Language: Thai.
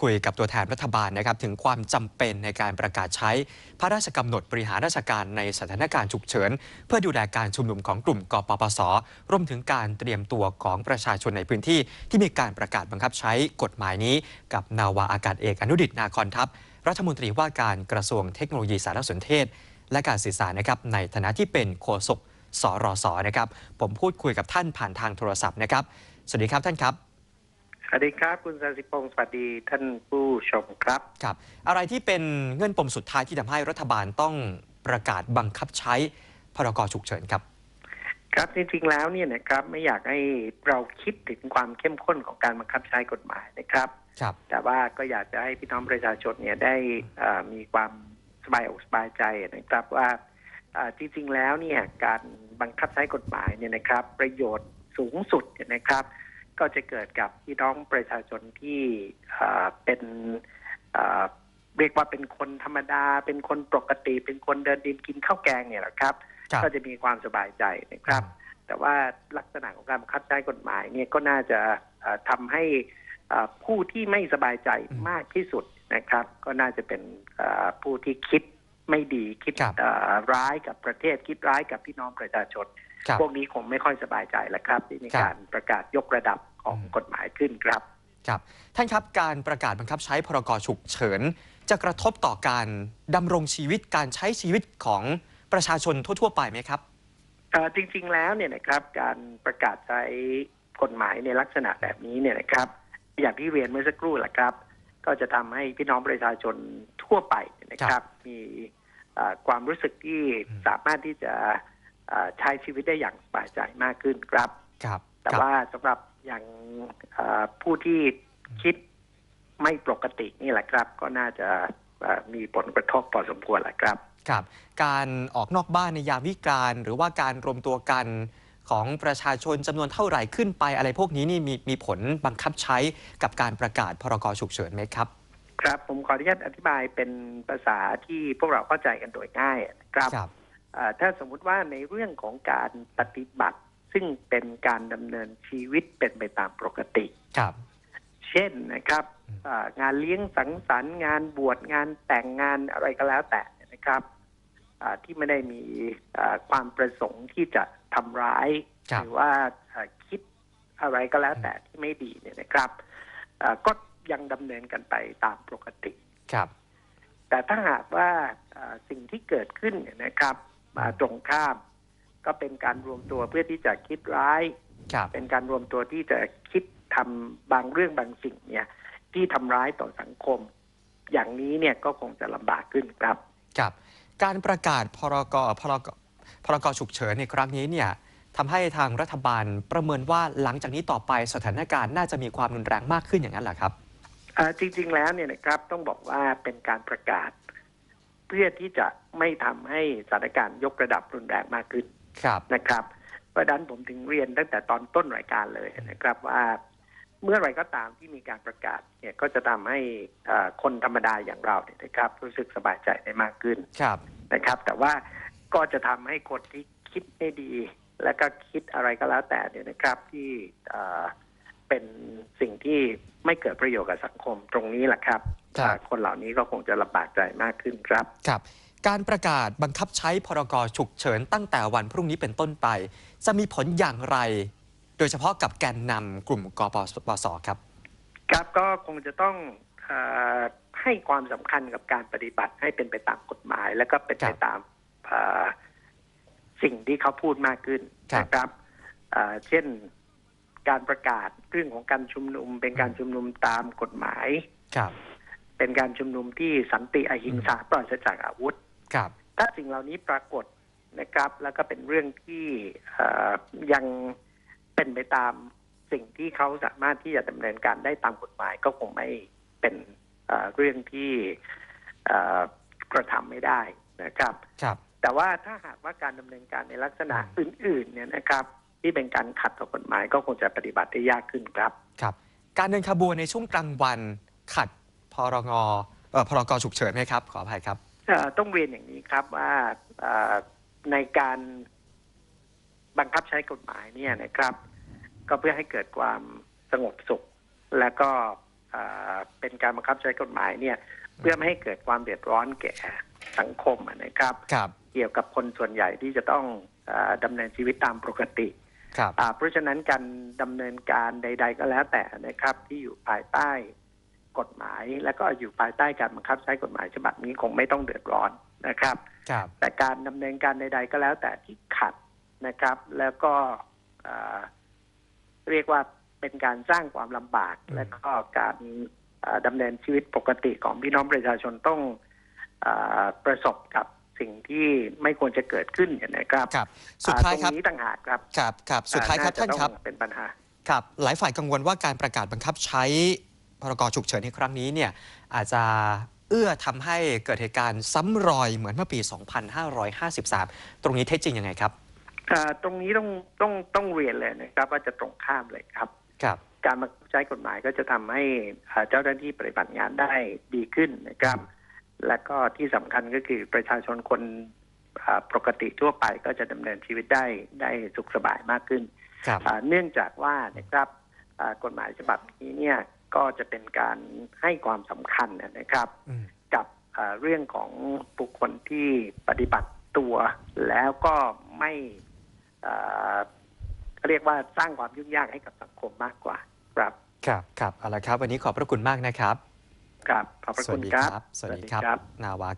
คุยกับตัวแทนรัฐบาลนะครับถึงความจำเป็นในการประกาศใช้พระราชกำหนดบริหารราชการในสถานการณ์ฉุกเฉิน เพื่อดูแลการชุมนุมของกลุ่มกปปสรวมถึงการเตรียมตัวของประชาชนในพื้นที่ ที่มีการประกาศบังคับใช้กฎหมายนี้ กับนาวาอากาศเอกอนุดิตนาคอนทัพ รัฐมนตรีว่าการกระทรวงเทคโนโลยีสารสนเทศ และการสื่อสารนะครับในฐานะที่เป็นโฆษกสรสนะครับผมพูดคุยกับท่านผ่านทางโทรศัพท์นะครับสวัสดีครับท่านครับ สวัสดีครับ คุณสันสิพงศ์สวัสดีท่านผู้ชมครับครับ อะไรที่เป็นเงื่อนปมสุดท้ายที่ทำให้รัฐบาลต้องประกาศบังคับใช้พรกฉุกเฉินครับ ครับจริงๆแล้วเนี่ยนะครับไม่อยากให้เราคิดถึงความเข้มข้นของการบังคับใช้กฎหมายนะครับครับ แต่ว่าก็อยากจะให้พี่น้องประชาชนเนี่ยได้เอ่อมีความสบายอกสบายใจนะครับว่าเอ่อจริงๆแล้วเนี่ยการบังคับใช้กฎหมายเนี่ยนะครับ ประโยชน์สูงสุดเนี่ยนะครับ ก็จะเกิดกับพี่น้องประชาชนที่เอ่อเป็นเอ่อเรียกว่าเป็นคนธรรมดา เป็นคนปกติ เป็นคนเดินดินกินข้าวแกงเนี่ยแหละครับครับ ก็จะมีความสบายใจนะครับ แต่ว่าลักษณะของการบังคับใช้กฎหมายเนี่ยก็น่าจะเอ่อทำให้เอ่อผู้ที่ไม่สบายใจอืมมากที่สุดนะครับ ก็น่าจะเป็นเอ่อผู้ที่คิดไม่ดีคิดครับเอ่อร้ายกับประเทศคิดร้ายกับพี่น้องประชาชนครับพวกนี้คงไม่ค่อยสบายใจแล้วครับที่มีครับการประกาศยกระดับ ของอืมกฎหมายขึ้นครับครับท่านครับการประกาศบังคับใช้พรกฉุกเฉิน จะกระทบต่อการดำรงชีวิตการใช้ชีวิตของประชาชนทั่ว ๆ ไปไหมครับเอ่อจริงๆแล้วเนี่ยนะครับการประกาศใช้กฎหมายในลักษณะแบบนี้เนี่ยนะครับ อย่างที่เรียนเมื่อสักครู่แหละครับ ก็จะทำให้พี่น้องประชาชนทั่วไปนะครับ มีเอ่อความรู้สึกที่อืมสามารถที่จะเอ่อใช้ชีวิตได้อย่างสบายใจมากขึ้นครับครับ แต่ครับว่าสำหรับ อย่างเอ่อผู้ที่คิดไม่ปกตินี่แหละครับ ก็น่าจะเอ่อมีผลกระทบพอสมควรแหละครับครับ การออกนอกบ้านในยามวิกาลหรือว่าการรวมตัวกันของประชาชนจำนวนเท่าไหร่ขึ้นไป อะไรพวกนี้นี่มีมีผลบังคับใช้กับการประกาศพรกฉุกเฉินไหมครับ ครับผมขออนุญาตอธิบายเป็นภาษาที่พวกเราเข้าใจกันโดยง่ายนะครับครับเอ่อถ้าสมมุติว่าในเรื่องของการปฏิบัติ ซึ่งเป็นการดำเนินชีวิตเป็นไปตามปกติครับ เช่นนะครับเอ่องานเลี้ยงสังสรรค์งานบวชงานแต่งงานอะไรก็แล้วแต่นะครับเอ่อที่ไม่ได้มีเอ่อความประสงค์ที่จะทำร้ายครับหรือว่าเอ่อคิดอะไรก็แล้วแต่ที่ไม่ดีเนี่ยนะครับเอ่อก็ยังดำเนินกันไปตามปกติครับ แต่ถ้าหากว่าเอ่อสิ่งที่เกิดขึ้นเนี่ยนะครับ มาตรงข้าม ก็เป็นการรวมตัวเพื่อที่จะคิดร้ายครับเป็นการรวมตัวที่จะคิดทำบางเรื่องบางสิ่งเนี่ย ที่ทำร้ายต่อสังคม อย่างนี้เนี่ยก็คงจะลำบากขึ้นครับครับการประกาศพรกพรกพรกฉุกเฉินในครั้งนี้เนี่ยทำให้ทางรัฐบาลประเมินว่าหลังจากนี้ต่อไปสถานการณ์น่าจะมีความรุนแรงมากขึ้นอย่างนั้นเหรอครับเอ่อจริง ๆ แล้วเนี่ยนะครับต้องบอกว่าเป็นการประกาศ เพื่อที่จะไม่ทำให้สถานการณ์ยกระดับรุนแรงมากขึ้น ครับนะครับ เพราะฉะนั้นผมถึงเรียนตั้งแต่ตอนต้นรายการเลยนะครับว่าเมื่อไหรก็ตามที่มีการประกาศเนี่ยก็จะทำให้เอ่อคนธรรมดาอย่างเราเนี่ยนะครับ รู้สึกสบายใจได้มากขึ้นครับนะครับ แต่ว่าก็จะทำให้คนที่คิดไม่ดี แล้วก็คิดอะไรก็แล้วแต่เนี่ยนะครับที่เอ่อเป็นสิ่งที่ไม่เกิดประโยชน์กับสังคมตรงนี้แหละครับครับเอ่อคนเหล่านี้ก็คงจะลำบากใจมากขึ้นครับครับ การประกาศบังคับใช้พรกฉุกเฉินตั้งแต่วันพรุ่งนี้เป็นต้นไป จะมีผลอย่างไร โดยเฉพาะกับแกนนำกลุ่มกปปสครับ ครับก็คงจะต้องเออให้ความสำคัญกับการปฏิบัติให้เป็นไปตามกฎหมาย แล้วก็เป็นครัไปบตามเอ่อสิ่งที่เขาพูดมากขึ้นครับนะครับเอ่อเช่นการประกาศเรื่องของการชุมนุม เป็นการชุมนุมตามกฎหมายครับเป็นการชุมนุมที่สันติอหิงสาปราศจากอาวุธครับ ถ้าสิ่งเหล่านี้ปรากฏนะครับ แล้วก็เป็นเรื่องที่เอ่อยังเป็นไปตามสิ่งที่เขาสามารถที่จะดำเนินการได้ตามกฎหมายก็คงไม่เป็นเอ่อเรื่องที่เอ่อกระทำไม่ได้นะครับครับ แต่ว่าถ้าหากว่าการดำเนินการในลักษณะอื่น ๆ เนี่ยนะครับ ที่เป็นการขัดต่อกฎหมายก็คงจะปฏิบัติได้ยากขึ้นครับครับ การเดินขบวนในช่วงกลางวันขัดพรกเอ่อพรกฉุกเฉินไหมครับ ขออภัยครับเอ่อ ต้องเรียนอย่างนี้ครับว่าเอ่อในการบังคับใช้กฎหมายเนี่ยนะครับ ก็เพื่อให้เกิดความสงบสุข และก็อ่าเป็นการบังคับใช้กฎหมายเนี่ย เพื่อไม่ให้เกิดความเดือดร้อนแก่สังคมอะนะครับครับเกี่ยวกับคนส่วนใหญ่ที่จะต้องอาดำเนินชีวิตตามปกติครับอ่าเพราะฉะนั้นการดำเนินการใด ๆ ก็แล้วแต่นะครับ ที่อยู่ภายใต้ กฎหมาย แล้วก็อยู่ภายใต้การบังคับใช้กฎหมายฉบับนี้คงไม่ต้องเดือดร้อนนะครับครับ แต่การดำเนินการใด ๆ ก็แล้วแต่ที่ขัดนะครับ แล้วก็อ่าเรียกว่าเป็นการสร้างความลำบากอืมและก็การอ่าดำเนินชีวิตปกติของพี่น้องประชาชนต้องอาประสบกับสิ่งที่ไม่ควรจะเกิดขึ้นเนี่ยนะครับครับ สุดท้ายครับอ่ตรงนี้ต่างหากครับครับครับสุดท้ายครับอ่ท่านจะครับต้องเป็นปัญหาครับ หลายฝ่ายกังวลว่าการประกาศบังคับใช้ พรกฉุกเฉินในครั้งนี้เนี่ยอาจจะเอื้อทำให้เกิดเหตุการณ์ซ้ำรอยเหมือนเมื่อปี 2553 ตรงนี้เท็จจริงยังไงครับอ่าตรงนี้ต้องต้องต้องเรียนเลยนะครับ ว่าจะตรงข้ามเลยครับครับ การมาใช้กฎหมายก็จะทำให้อ่าเจ้าหน้าที่ปฏิบัติงานได้ดีขึ้นนะครับ และก็ที่สำคัญก็คือประชาชนคนอ่าปกติทั่วไปก็จะดำเนินชีวิตได้ได้สุขสบายมากขึ้นครับอ่าเนื่องจากว่านะครับอ่ากฎหมายฉบับนี้เนี่ย ก็จะเป็นการให้ความสำคัญนะครับอืมกับอ่าเรื่องของบุคคลที่ปฏิบัติตัวแล้วก็ไม่อ่าเขาเรียกว่าสร้างความยุ่งยากให้กับสังคมมากกว่า ครับ ครับครับเอาละครับ วันนี้ขอบพระคุณมากนะครับ ครับ ขอบพระคุณครับ สวัสดีครับ นาวา